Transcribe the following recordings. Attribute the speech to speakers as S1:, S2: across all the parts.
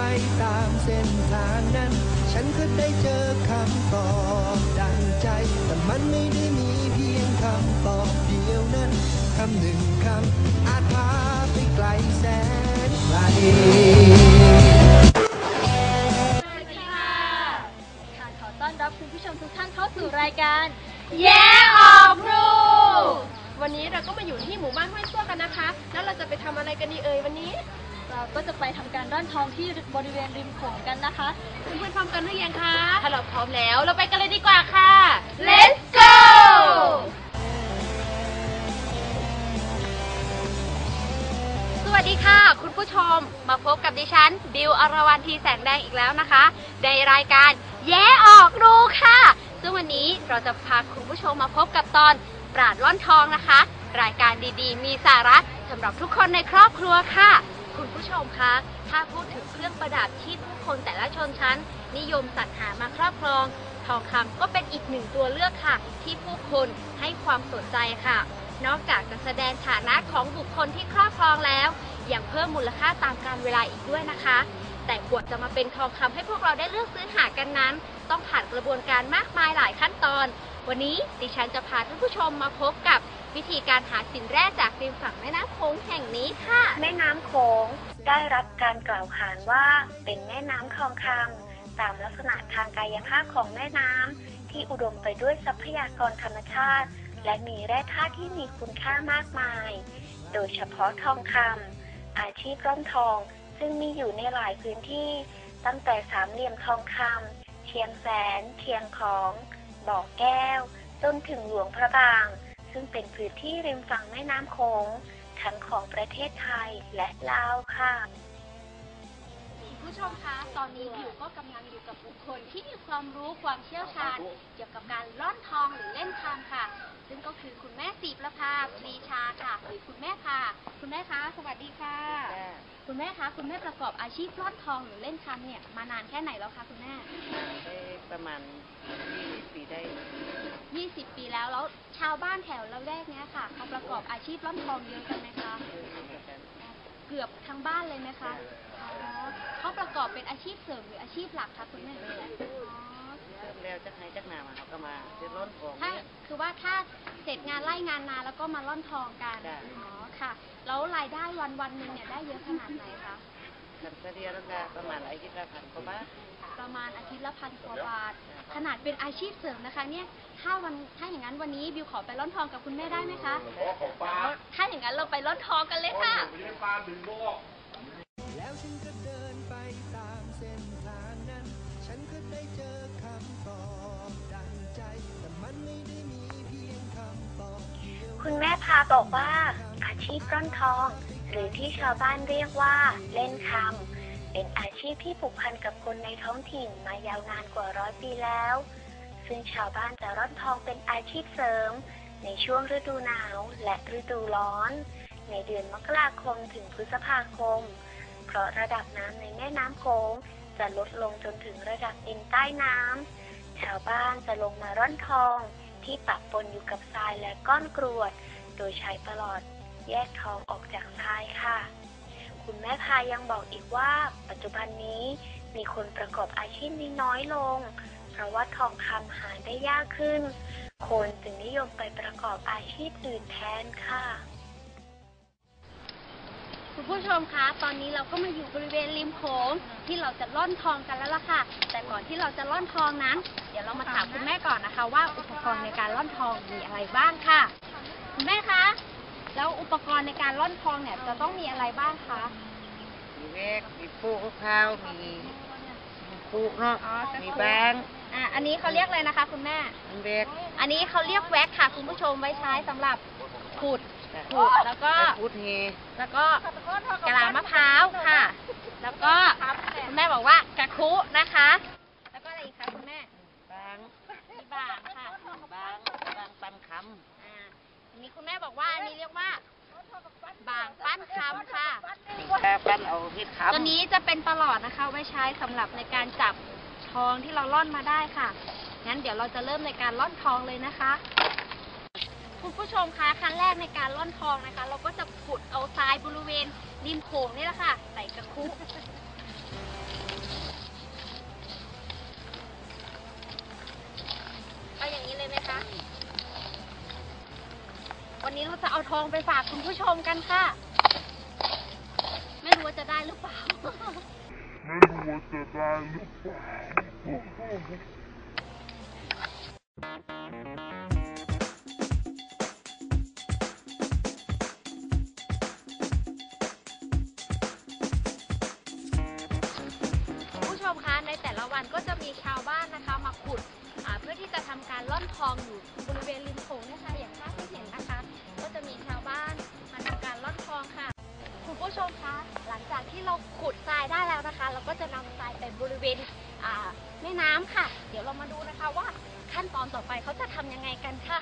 S1: ไปตามเส้นทางนั้น ฉันก็ได้เจอคำตอบดังใจ แต่มันไม่ได้มีเพียงคำตอบเดียวนั้นคำหนึ่งคำอาจพาไปไกลแสนไกล
S2: สวัสดีค่ะค่ะขอต้อนรับคุณผู้ชมทุกท่านเข้าสู่รายการ แย่ออกรู
S3: วันนี้เราก็มาอยู่ที่หมู่บ้านห้วยซั่วกันนะคะ แล้วเราจะไปทำอะไรกันดีเอ่ยวันนี้
S2: เราก็จะไปทำการร่อนทองที่บริเวณริมโขงกันนะคะ
S3: เพื่อนๆพร้อมกันหรือยังคะถ้าเราพร้อมแล้ว เราไปกันเลยดีกว่าค่ะ
S2: Let's go
S3: สวัสดีค่ะ คุณผู้ชมมาพบกับดิฉัน บิวอรวรรณทีแสงแดงอีกแล้วนะคะ ในรายการแย้ออกรูค่ะ ซึ่งวันนี้เราจะพาคุณผู้ชมมาพบกับตอนปราดล่อนทองนะคะ รายการดีๆ มีสาระสำหรับทุกคนในครอบครัวค่ะ คุณผู้ชมคะ ถ้าพูดถึงเครื่องประดับที่ผู้คนแต่ละชนชั้น นิยมสรรหามาครอบครอง ทองคำก็เป็นอีกหนึ่งตัวเลือกค่ะ ที่ผู้คนให้ความสนใจค่ะ นอกจากจะแสดงฐานะของบุคคลที่ครอบครองแล้วยังเพิ่มมูลค่าตามการเวลาอีกด้วยนะคะ แต่กว่าจะมาเป็นทองคำให้พวกเราได้เลือกซื้อหากันนั้น ต้องผ่านกระบวนการมากมายหลายขั้นตอน วันนี้ดิฉันจะพาท่านผู้ชมมาพบกับ วิธีการหาสินแร่จากริมฝั่งแม่น้ำโขงแห่งนี้ค่ะ
S4: แม่น้ำโขงได้รับการกล่าวขานว่าเป็นแม่น้ำทองคำตามลักษณะทางกายภาพของแม่น้ำที่อุดมไปด้วยทรัพยากรธรรมชาติ และมีแร่ธาตุที่มีคุณค่ามากมาย โดยเฉพาะทองคำอาชีพร่อนทองซึ่งมีอยู่ในหลายพื้นที่ ตั้งแต่สามเหลี่ยมทองคำเชียงแสน เชียงของ บ่อแก้ว จนถึงหลวงพระบาง ซึ่งเป็นพื้นที่ริมฝั่งแม่น้ำโขงทั้งของประเทศไทยและลาวค่ะ
S3: คุณผู้ชมคะ ตอนนี้บิวก็กำลังอยู่กับบุคคลที่มีความรู้ความเชี่ยวชาญ เกี่ยวกับการล่อนทองหรือเล่นคำค่ะ ซึ่งก็คือคุณแม่สีประภาปรีชาค่ะ หรือคุณแม่ค่ะ คุณแม่คะ สวัสดีค่ะ คุณแม่คะ คุณแม่ประกอบอาชีพล่อนทองหรือเล่นคำเนี่ยมานานแค่ไหนแล้วคะคุณแม่
S5: ได้ประมาณ20ปีได้
S3: 20 ปีแล้ว แล้วชาวบ้านแถวละแวกเนี้ยค่ะเขาประกอบอาชีพล่อนทองเยอะกันไหมคะ เกือบทั้งบ้านเลยไหมคะอ๋อเขาประกอบเป็นอาชีพเสริมหรืออาชีพหลักคะคุณแม่อ๋อ
S5: เริ่มแล้วจักให้จักหนามาเขาก็มาเดือดร้อนของ
S3: ถ้า
S5: เนี่ย
S3: คือว่าถ้าเสร็จงานไล่งานนาแล้วก็มาล่อนทองกัน
S5: จ้ะ
S3: อ๋อ ค่ะ แล้วรายได้วันวันๆหนึ่งเนี่ยได้เยอะขนาดไหนคะ
S5: คันเสียแล้วก็ประมาณอาทิตย์ละพันกว่าบาท
S3: ประมาณอาทิตย์ละพันกว่าบาท ขนาดเป็นอาชีพเสริมนะคะ เนี่ยถ้าวันถ้าอย่างนั้นวันนี้บิวขอไปล่อนทองกับคุณแม่ได้ไหมคะแล้วถ้าอย่างนั้นเราไปล่อนทองกันเลยค่ะ
S1: แล้วฉันก็เดินไปตามเส้นทางนั้น ฉันก็ได้เจอคำตอบดังใจแต่มันไม่ได้มีเพียงคำตอบเดียว
S4: คุณแม่พาบอกว่าอาชีพร่อนทอง หรือที่ชาวบ้านเรียกว่าเล่นคำ เป็นอาชีพที่ผูกพันกับคนในท้องถิ่นมายาวนานกว่าร้อยปีแล้ว ซึ่งชาวบ้านจะร่อนทองเป็นอาชีพเสริม ในช่วงฤดูหนาวและฤดูร้อน ในเดือนมกราคมถึงพฤษภาคม เพราะระดับน้ำในแม่น้ำโขงจะลดลงจนถึงระดับดินใต้น้ำชาวบ้านจะลงมาร่อนทองที่ปะปนอยู่กับทรายและก้อนกรวด โดยใช้ประหลอดแยกทองออกจากทรายค่ะ คุณแม่พายังบอกอีกว่า ปัจจุบันนี้มีคนประกอบอาชีพนี้น้อยลง เพราะว่าทองคำหาได้ยากขึ้น คนจึงนิยมไปประกอบอาชีพอื่นแทนค่ะ
S3: คุณผู้ชมคะ ตอนนี้เราก็มาอยู่บริเวณริมโขงที่เราจะล่อนทองกันแล้วล่ะค่ะ แต่ก่อนที่เราจะล่อนทองนั้น เดี๋ยวเรามาถามคุณแม่ก่อนนะคะ ว่าอุปกรณ์ในการล่อนทองมีอะไรบ้างค่ะ คุณแม่คะ แล้วอุปกรณ์ในการล่อนทองเนี่ยจะต้องมีอะไรบ้างคะ
S5: มีเวกมีปูข้าวๆมีปูเนาะ
S3: อ๋อจะ
S5: มีแบงค์
S3: อะอันนี้เขาเรียกอะไรนะคะ คุณแม่
S5: มีเวก
S3: อันนี้เขาเรียกแว็กค่ะ คุณผู้ชมไว้ใช้สำหรับขูดขูดแล้วก็
S5: พูดเฮ
S3: แล้วก็กะลามะพร้าวค่ะ แล้วก็คุณแม่บอกว่ากะคุนะคะ แล้วก็อะไรอีกคะคุณแม่
S5: บาง
S3: มีบางค่ะ
S5: บางบางปันค
S3: อ่าอั นนี้คุณแม่บอกว่าอันนี้เรียกว่า บางปั้นคำค่ะำ
S5: แค่ปั้นเอาพิษคำ
S3: ตัวนี้จะเป็นประหลอดนะคะ ไว้ใช้สำหรับในการจับทองที่เราล่อนมาได้ค่ะ งั้นเดี๋ยวเราจะเริ่มในการล่อนทองเลยนะคะ คุณผู้ชมคะครั้งแรกในการล่อนทองนะคะ เราก็จะขุดเอาทรายบริเวณริมโขงนี่แหละค่ะ ใส่กระคุ วันนี้เราจะเอาทองไปฝากคุณผู้ชมกันค่ะ ไม่รู้ว่าจะได้หรือเปล่าคุณผู้ชมคะในแต่ละวันก็จะมีชาวบ้านนะคะมาขุดเพื่อที่จะทำการล่อนทองอยู่บริเวณริมโขงนะคะอย่าง ผู้ชมคะหลังจากที่เราขุดทรายได้แล้วนะคะ เราก็จะนำทรายไปบริเวณอ่าแม่น้ำค่ะ เดี๋ยวเรามาดูนะคะว่าขั้นตอนต่อไปเขาจะทำยังไงกันค่ะ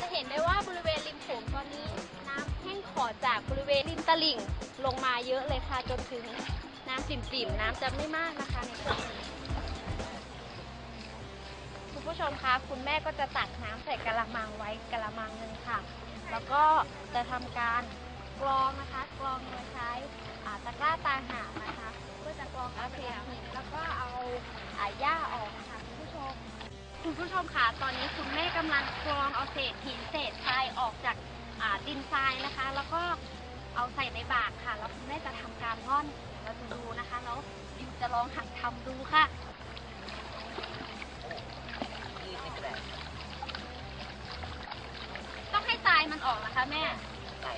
S3: จะเห็นได้ว่าบริเวณริมโขงตอนนี้น้ำแห้งขอดจากบริเวณริมตลิ่งลงมาเยอะเลยค่ะจนถึงน้ำปิ่มๆน้ำจะไม่มากนะคะในช่วงนี้ ผู้ชมคะคุณแม่ก็จะตักน้ำใส่กะละมังไว้กะละมังหนึ่งค่ะ แล้วก็จะทำการกรองนะคะกรองโดยใช้อ่าตะกร้าตาหางนะคะเพื่อจะกรองเอาเศษหินแล้วก็เอาอ่าหญ้าออกนะคะคุณผู้ชม คุณผู้ชมคะตอนนี้คุณแม่กำลังกรองเอาเศษหินเศษทรายออกจากอ่าดินทรายนะคะ แล้วก็เอาใส่ในบากค่ะ แล้วคุณแม่จะทำการร่อนเดี๋ยวเราจะดูนะคะแล้วดิวจะลองหัดทำดูค่ะายมันออกนะคะแม่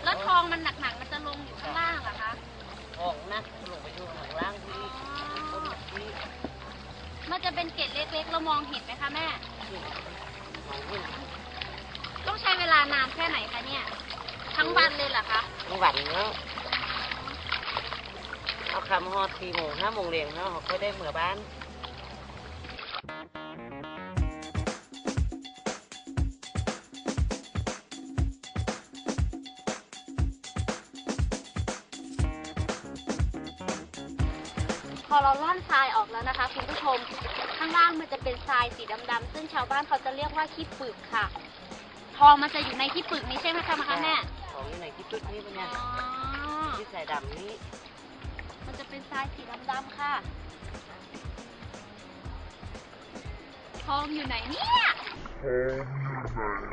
S3: แล้วทองมันหนักๆมันจะลงอยู่ข้างล่างเหรอคะ
S5: ออกนักลงไปอยู่ข้างล่างที่ต้นที่
S3: มันจะเป็นเกล็ดเล็กๆ เรามองเห็นไหมคะแม่
S5: มองเห็น
S3: ต้องใช้เวลานานแค่ไหนคะเนี่ย ทั้งวันเลยเหรอคะ
S5: ทั้งวันแล้วเอาคำฮอดสี่โมงห้าโมงเรียงเขาเขาค่อยได้เมื่อบ้าน
S3: พอเราล่อนทรายออกแล้วนะคะคุณผู้ชม ข้างล่างมันจะเป็นทรายสีดำๆซึ่งชาวบ้านเขาจะเรียกว่าขี้ปึกค่ะ ทองมันจะอยู่ในขี้ปึกนี้ใช่ไหมคะคะแม่
S5: ของอยู่ไหนที่ปึ๊กนี่เป็นไง
S3: อ๋อ
S5: ที่ใส่ดำนี่
S3: มันจะเป็นทรายสีดำๆค่ะ ทองอยู่ไหนเนี่ย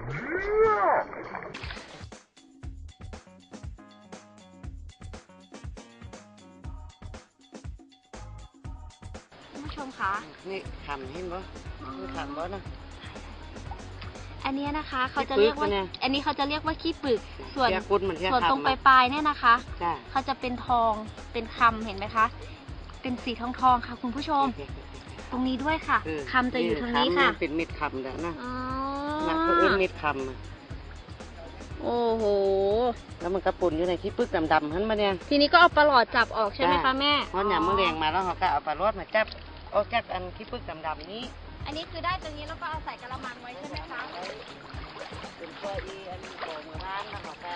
S3: คุณผู้ ชมคะ
S5: นี่คำเห็นบ่คือคำบ่นะ
S3: อันเนี้ยนะคะเขาจะเรียกว่า
S5: ขี้ปึกเนี่ย
S3: อันนี้เขาจะเรียกว่าขี้ปึกส่วน
S5: เสียกุดมันเสีย
S3: ส่วนตรง
S5: คำ
S3: ป
S5: อะ
S3: ลายๆเนี่ยนะคะ
S5: จ้า
S3: เขาจะเป็นทองเป็นคำเห็นไหมคะ เป็นสีทองทองๆค่ะ คุณผู้ชม ตรงนี้ด้วยค่ะ
S5: เออ
S3: คำจะอยู่ทางนี้ค่ะำ
S5: เป็นเม็ดคำแล้วนะ
S3: อ๋อ
S5: นักเขาเอื้นเม็ดคำอะ
S3: โอ้โห
S5: แล้วมันกระปุ่นอยู่ในขี้ปึกดำๆหันมาเนี่ย
S3: ทีนี้ก็เอาปลาหลอดจับออกใช่ไหม
S5: จ้ะ
S3: คะแม่
S5: เพราะเนี่ยมือแรงมาแล้วเขาก็เอาปลารอดมาจับ เอาจับอันขี้ปึกดำๆนี้
S3: อันนี้คือได้ตรงนี้แล้วก็เอาใส่กระมังไว้ใช่ไหมคะ
S5: เป็นตัวอีอันโตมือร้านแล้วเขาก็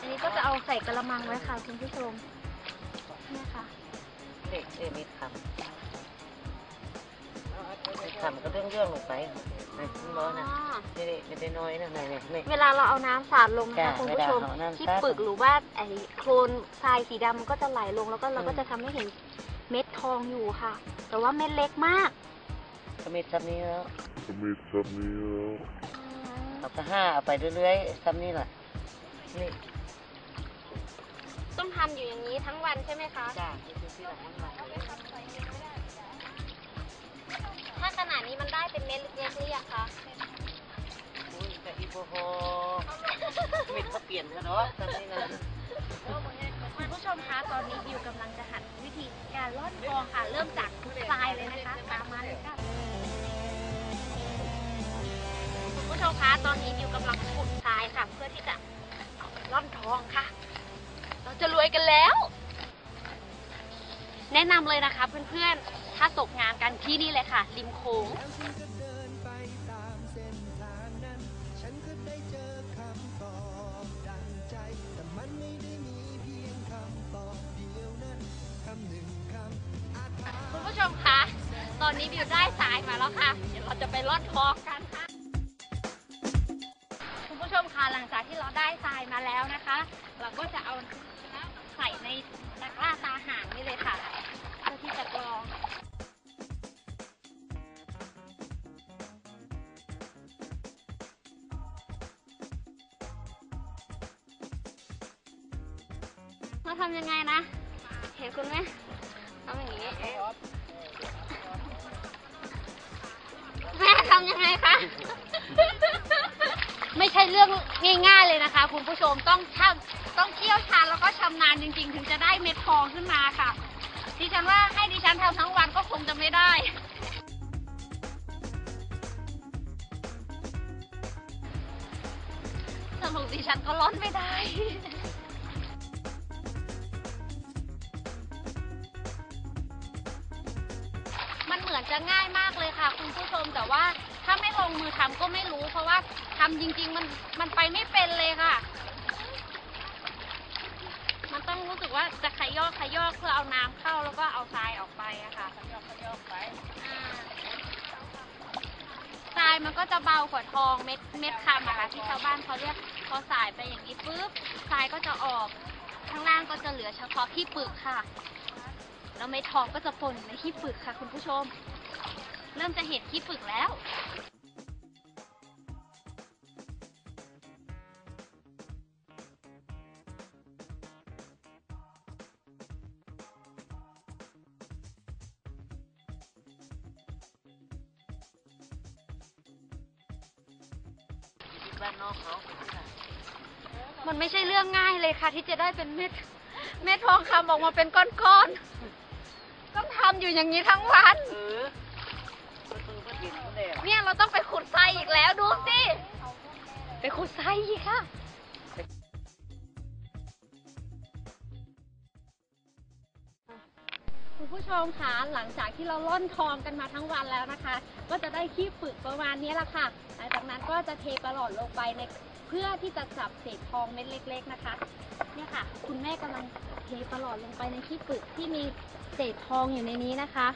S3: อันนี้ก็จะเอาใส่กระมังไว้ค่ะคุณผู้ชมเนี่ยค่ะ
S5: เด็กเอมิดคำเม็ดคำก็เรื่องเรื่องๆลงไปในขึ้นร้อนนะ
S3: อ๋อ
S5: ไม่ได้ไม่ได้น้อยนะในในใน
S3: เวลาเราเอาน้ำสาดลงนะคะ
S5: จ้ะ
S3: คุณผู้ชม
S5: เวลาเอาน้ำ
S3: ที่
S5: สาด
S3: ปึกหรือว่าไอ้โคลนทรายสีดำมันก็จะไหลลงแล้วก็เราก็จะทำให้เห็น เม็ดทองอยู่ค่ะ แต่ว่าเม็ดเล็กมาก
S5: ก็มีซ้ำนี้แล้ว
S6: มีซับนี้แล้ว
S5: เอาก็ห้าเอาไปเรื่อยๆซ้ำนี้แหละนี่
S3: ต้องทำอยู่อย่างนี้ทั้งวันใช่ไหมคะ
S5: จ้านี่คือที่หลังมันมา
S3: ถ้าขนาดนี้มันได้เป็นเม็ดเล็กๆหรือยังคะ
S5: อุ้ยแต่อีโบโฮเม็ดก็เปลี่ยนเถอะเนาะซ้ำนี้นะ
S3: คุณผู้ชมคะตอนนี้บิวกำลังจะหัดวิธีการร่อนทองค่ะ เริ่มจากทุกทรายเลยนะคะตามมาเลยค่ะคุณผู้ชมคะตอนนี้บิวกำลังขุดทรายค่ะ เพื่อที่จะเอาไปร่อนทองค่ะ เราจะรวยกันแล้ว แนะนำเลยนะคะเพื่อนๆถ้าตกงานกันที่นี่เลยค่ะริมโขง
S1: มคะ
S3: ตอนนี้บิวได้สายมาแล้วค่ะ เดี๋ยวเราจะไปลอดคลองกันค่ะ คุณผู้ชมคะหลังจากที่เราได้สายมาแล้วนะคะ เราก็จะเอาใส่ในตะกร้าตาหางนี่เลยค่ะ เพื่อที่จะกรองเราทำยังไงนะ เห็นคุณไหมทำอย่างนี้ำยังไงคะ ไม่ใช่เรื่องง่าย ๆเลยนะคะ คุณผู้ชมต้องช่ำต้องเชี่ยวชาญแล้วก็ชำนาญจริง ๆ ถึงจะได้เม็ดทองขึ้นมาค่ะ ดิฉันว่าให้ดิฉันทำทั้งวันก็คงจะไม่ได้สรุปดิฉันก็ร้อนไม่ได้มันเหมือนจะง่ายมากเลยค่ะ คุณผู้ชมแต่ว่า ถ้าไม่ลงมือทำก็ไม่รู้ เพราะว่าทำจริง ๆ มันมันไปไม่เป็นเลยค่ะ มันต้องรู้สึกว่าจะขยอกขยอกเพื่อเอาน้ำเข้าแล้วก็เอาทรายออกไปอะค่ะขยอกขยอกไปทรายมันก็จะเบากว่าทองเม็ดเม็ดคำอะค่ะที่ชาวบ้านเขาเรียกพอสายไปอย่างนี้ปุ๊บทรายก็จะออกข้างล่างก็จะเหลือเฉพาะที่ปึกค่ะแล้วเม็ดทองก็จะปนในขี้ปึกค่ะ คุณผู้ชม เริ่มจะเห็นขี้ปึกแล้ว
S5: บ้านนอกเขา
S3: มันไม่ใช่เรื่องง่ายเลยค่ะ ที่จะได้เป็นเม็ดเม็ดทองคำออกมาเป็นก้อนๆ ต้องทำอยู่อย่างนี้ทั้งวันายอีกแล้วดูสิไปขุดทรายอีกค่ะคุณผู้ชมคะหลังจากที่เราล่อนทองกันมาทั้งวันแล้วนะคะ ก็จะได้ขี้ฝึกประมาณนี้แหละค่ะ หลังจากนั้นก็จะเทประหลอดลงไปในเพื่อที่จะจับเศษทองเม็ดเล็ก ๆนะคะ เนี่ยค่ะ คุณแม่กำลังเทประหลอดลงไปในขี้ฝึกที่มีเศษทองอยู่ในนี้นะคะ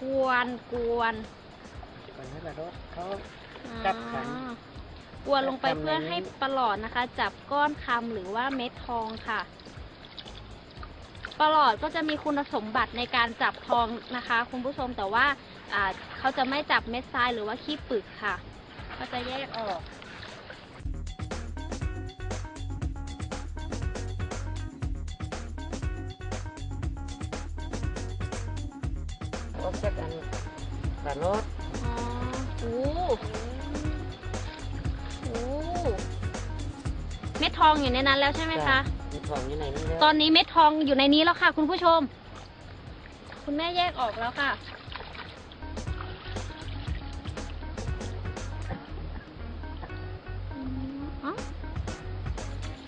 S3: กวนกวน
S5: มันให้ละรถเขา
S3: อ่า
S5: จับขัน
S3: กวนลงไป
S5: จับคำ
S3: เพื่อ
S5: ในนี้
S3: ให้ประหลอดนะคะ จับก้อนคำหรือว่าเม็ดทองค่ะประหลอดก็จะมีคุณสมบัติในการจับทองนะคะ คุณผู้ชมแต่ว่าอ่าเขาจะไม่จับเม็ดทรายหรือว่าขี้ปึกค่ะ ก็จะแยกออก
S5: กจากอันละรถ
S3: อ๋อโอ้โอ้เม็ดทองอยู่ในนั้นแล้วใช่ไหมคะ
S5: มีของอยู่ไหนนี่แล้ว
S3: ตอนนี้เม็ดทองอยู่ในนี้แล้วค่ะ คุณผู้ชม คุณแม่แยกออกแล้วค่ะอืมอ๋อ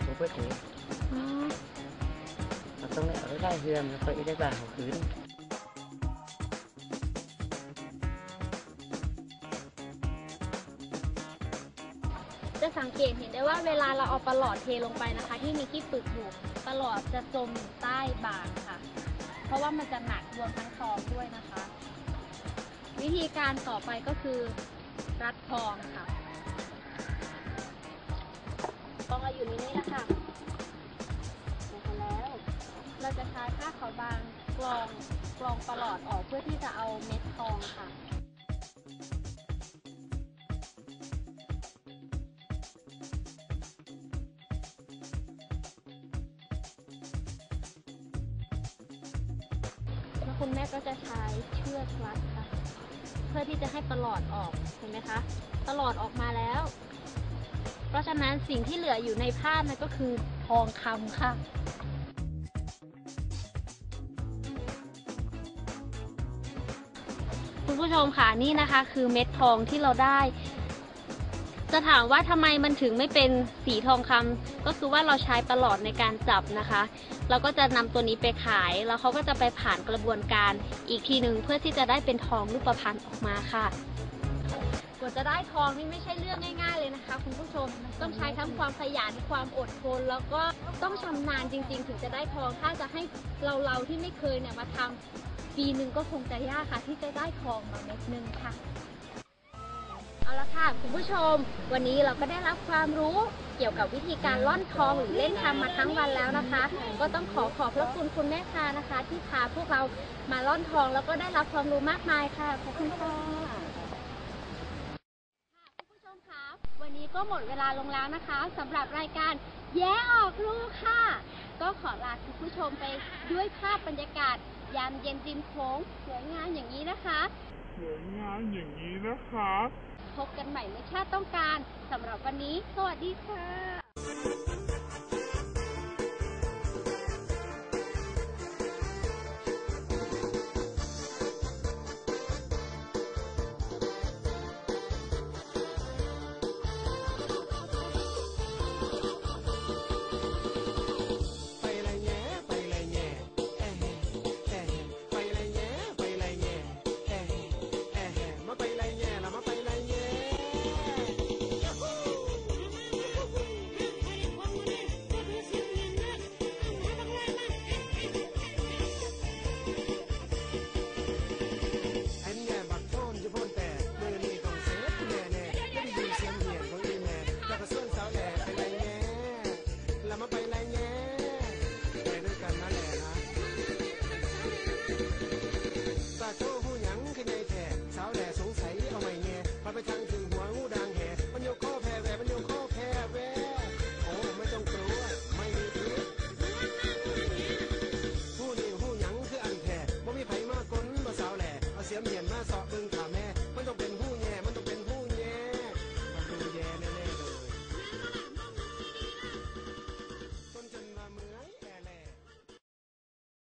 S5: ผมเพื่อถือ
S3: อ๋อ
S5: มันต้องเอาได้เฮือนแล้วก็ได้บ้านของคืน
S3: งเกตเห็นได้ว่าเวลาเราเอาปลาหลอดเทลงไปนะคะ ที่มีขี้ปึกอยู่ปลาหลอดจะจมอยู่ใต้บางค่ะ เพราะว่ามันจะหนักรวมทั้งทองด้วยนะคะ วิธีการต่อไปก็คือรัดทองค่ะทองเราอยู่ในนี้แล้วค่ะเสร็จแล้ว เราจะใช้ผ้าขาวบางกรองกรองปลาหลอดออกเพื่อที่จะเอาเม็ดทองค่ะ นไหมคะประหลอดออกมาแล้ว เพราะฉะนั้นสิ่งที่เหลืออยู่ในผ้านั่นก็คือทองคำค่ะคุณผู้ชมค่ะนี่นะคะคือเม็ดทองที่เราได้ จะถามว่าทำไมมันถึงไม่เป็นสีทองคำก็คือว่าเราใช้ประหลอดในการจับนะคะ เราก็จะนำตัวนี้ไปขาย แล้วเขาก็จะไปผ่านกระบวนการอีกทีหนึ่งเพื่อที่จะได้เป็นทองรูปพรรณออกมาค่ะ ว่าจะได้ทองนี่ไม่ใช่เรื่องง่าย ๆ เลยนะคะ คุณผู้ชมต้องใช้ทั้งความขยันความอดทน แล้วก็ต้องชำนาญจริง ๆ ถึงจะได้ทองถ้าจะให้เราเราๆที่ไม่เคยเนี่ยมาทำปีหนึ่งก็คงจะยากค่ะ ที่จะได้ทองมาเม็ดหนึงค่ะเอาละค่ะคุณผู้ชม วันนี้เราก็ได้รับความรู้เกี่ยวกับวิธีการล่อนทองหรือเล่นทำมาทั้งวันแล้วนะคะ ก็ต้องขอขอบพระคุณคุณแม่คานะคะ ที่พาพวกเรามาล่อนทองแล้วก็ได้รับความรู้มากมายค่ะขอบคุณค่ะคุณผู้ชมคะวั นนี้ก็หมดเวลาลงแล้วนะคะสำหรับรายการแย้ออกลูกค่ะ ก็ขอลาคุณผู้ชมไปด้วยภาพบรรยากาศ ยามเย็นริมโขงสวยงามอย่างนี้นะคะ
S6: สวยงามอย่างนี้นะคะ
S3: พบกันใหม่เมื่อชาติต้องการสำหรับวันนี้ สวัสดีค่ะ